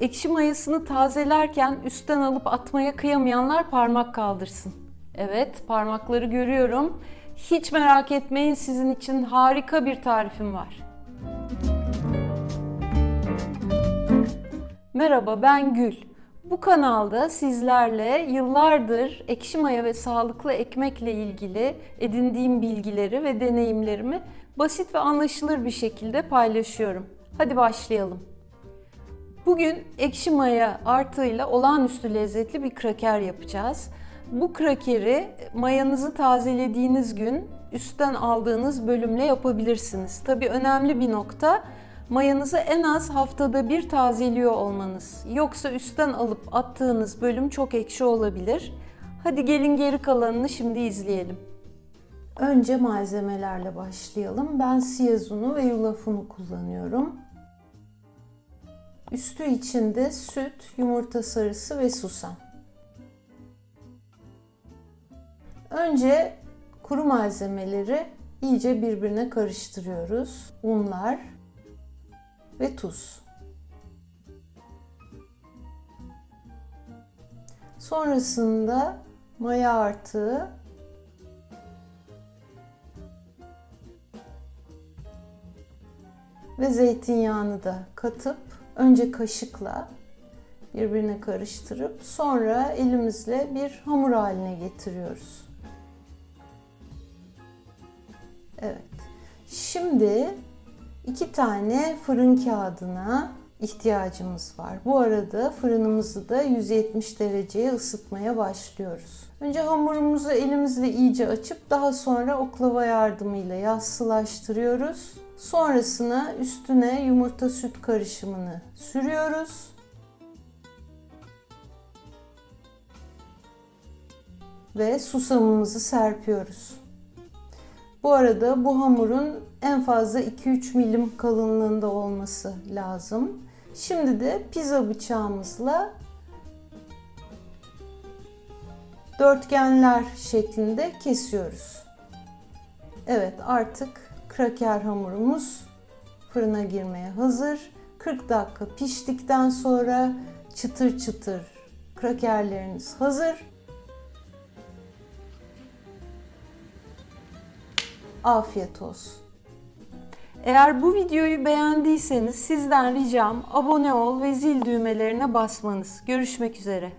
Ekşi mayasını tazelerken üstten alıp atmaya kıyamayanlar parmak kaldırsın. Evet, parmakları görüyorum. Hiç merak etmeyin sizin için harika bir tarifim var. Merhaba ben Gül. Bu kanalda sizlerle yıllardır ekşi maya ve sağlıklı ekmekle ilgili edindiğim bilgileri ve deneyimlerimi basit ve anlaşılır bir şekilde paylaşıyorum. Hadi başlayalım. Bugün ekşi maya artığıyla olağanüstü lezzetli bir kraker yapacağız. Bu krakeri mayanızı tazelediğiniz gün üstten aldığınız bölümle yapabilirsiniz. Tabii önemli bir nokta mayanızı en az haftada bir tazeliyor olmanız. Yoksa üstten alıp attığınız bölüm çok ekşi olabilir. Hadi gelin geri kalanını şimdi izleyelim. Önce malzemelerle başlayalım. Ben siyaz unu ve yulaf unu kullanıyorum. Üstü içinde süt, yumurta sarısı ve susam. Önce kuru malzemeleri iyice birbirine karıştırıyoruz. Unlar ve tuz. Sonrasında maya artığı ve zeytinyağını da katıp önce kaşıkla birbirine karıştırıp sonra elimizle bir hamur haline getiriyoruz. Evet. Şimdi iki tane fırın kağıdına ihtiyacımız var. Bu arada fırınımızı da 170 dereceye ısıtmaya başlıyoruz. Önce hamurumuzu elimizle iyice açıp daha sonra oklava yardımıyla yassılaştırıyoruz. Sonrasına üstüne yumurta süt karışımını sürüyoruz. Ve susamımızı serpiyoruz. Bu arada bu hamurun en fazla 2-3 milim kalınlığında olması lazım. Şimdi de pizza bıçağımızla dörtgenler şeklinde kesiyoruz. Evet artık kraker hamurumuz fırına girmeye hazır. 40 dakika piştikten sonra çıtır çıtır krakerleriniz hazır. Afiyet olsun. Eğer bu videoyu beğendiyseniz sizden ricam abone ol ve zil düğmelerine basmanız. Görüşmek üzere.